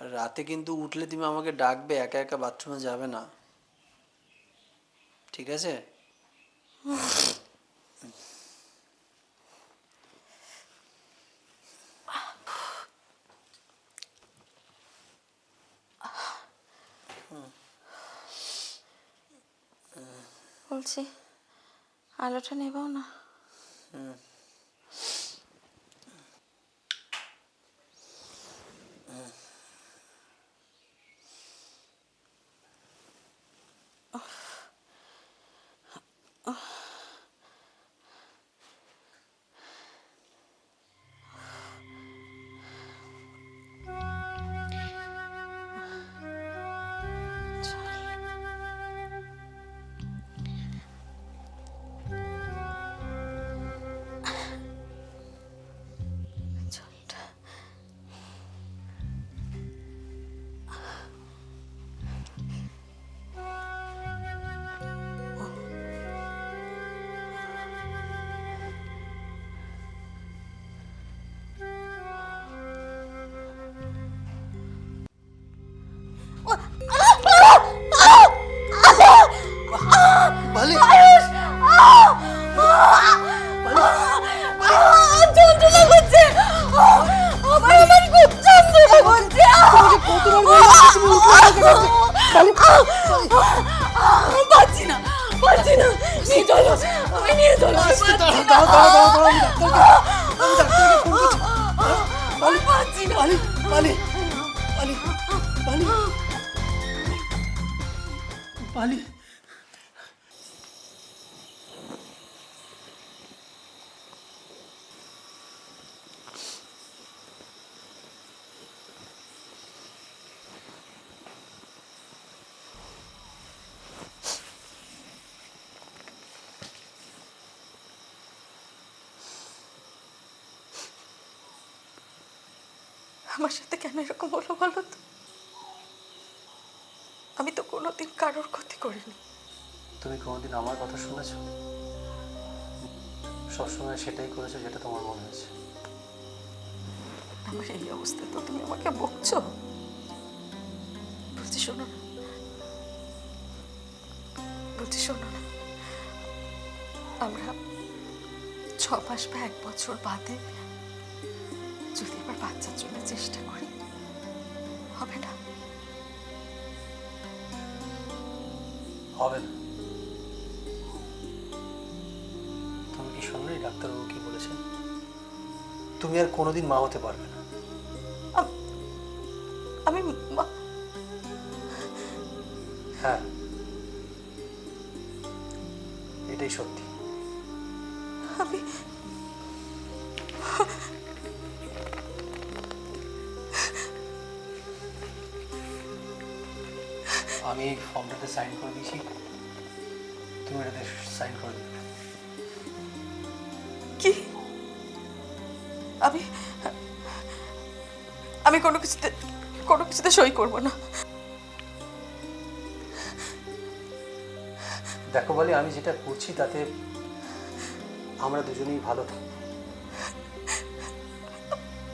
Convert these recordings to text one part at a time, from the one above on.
রাতে কিন্তু উঠলে তুমি আমাকে ডাকবে একা একা বাথরুমে যাবে না। ঠিক আছে? বলছি আলোটা নেবাও না। জলটা ভালো যন্ত্রণা করছে আমার আমার খুব যন্ত্রণা করছে পাচ্ছি না পাচ্ছি না নিয়ে চলো আমি নিয়ে চলো দাঁড়াও দাঁড়াও দাঁড়াও দাঁড়াও আমি ডাক্তারকে আমি ডাক্তারকে ফোন করছি আমি পাচ্ছি পালি আমার সাথে কেন এরকম হলো বলো তো আমি তো কোনোদিন কারোর ক্ষতি করিনি। তুমি কোনোদিন আমার কথা শুনেছো? সবসময় সেটাই করেছ যেটা তোমার মনে হয়েছে আমার এই অবস্থায় তো তুমি আমাকে বকছো। বলছি শোনো না। বলছি শোনো না। আমরা ছ মাস বা এক বছর বাদে যদি আবার বাচ্চার জন্য হবে না। তুমি কি শুনলে? ডাক্তারবাবু কি বলেছেন? তুমি আর কোনোদিন মা হতে পারবে না। আমি মা- হ্যাঁ। এটাই সত্যি। আমি আমি এই ফর্মটাতে সাইন করে দিয়েছি। তুমি এটাতে সাইন করে দিবে কি? আমি আমি কোনো কিছুতে কোনো কিছুতে সই করব না। দেখো বলে আমি যেটা করছি তাতে আমরা দুজনেই ভালো থাকি।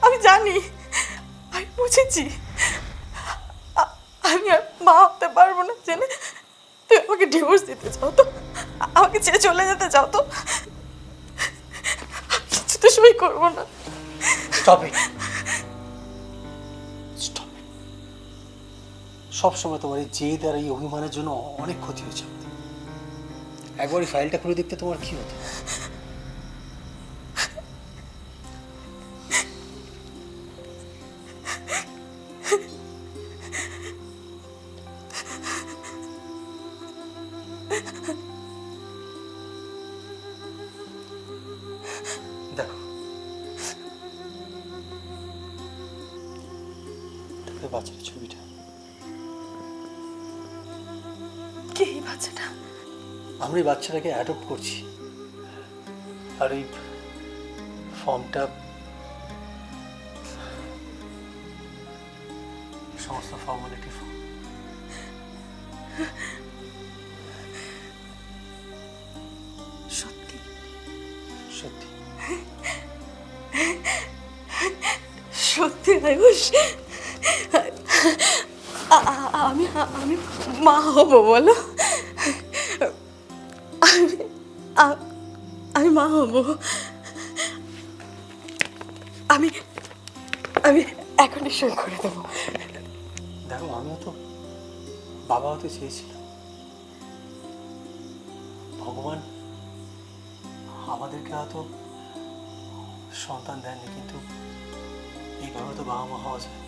আমি জানি আমি বুঝেছি। আমি আর মা হতে পারব না, জেনে। তুই আমাকে ডিভোর্স দিতে চাও তো? আমাকে ছেড়ে চলে যেতে চাও তো? আমি কিছুতে সই করব না। স্টপ ইট স্টপ সবসময় তোমার এই জেদ আর এই অভিমানের জন্য অনেক ক্ষতি হয়েছে। একবার এই ফাইলটা খুলে দেখতে তোমার কি হতো? দেখো। দেখো বাচ্চার ছবিটা। কে এই বাচ্চাটা? আমরা এই বাচ্চাটাকে অ্যাডপ্ট করছি। আর এই ফর্মটা সমস্ত ফর্মালিটি ফর্ম সত্যি? সত্যি। সত্যি আয়ুষ। আমি আমি মা হব, বলো। আমি আমি মা হব। আমি আমি এখনই সই করে দেবো। দেখো, আমিও তো বাবা হতে চেয়েছিলাম। ভগবান আমাদেরকে হয়তো সন্তান দেননি কিন্তু এইভাবে তো বাবা মা হওয়া যায়।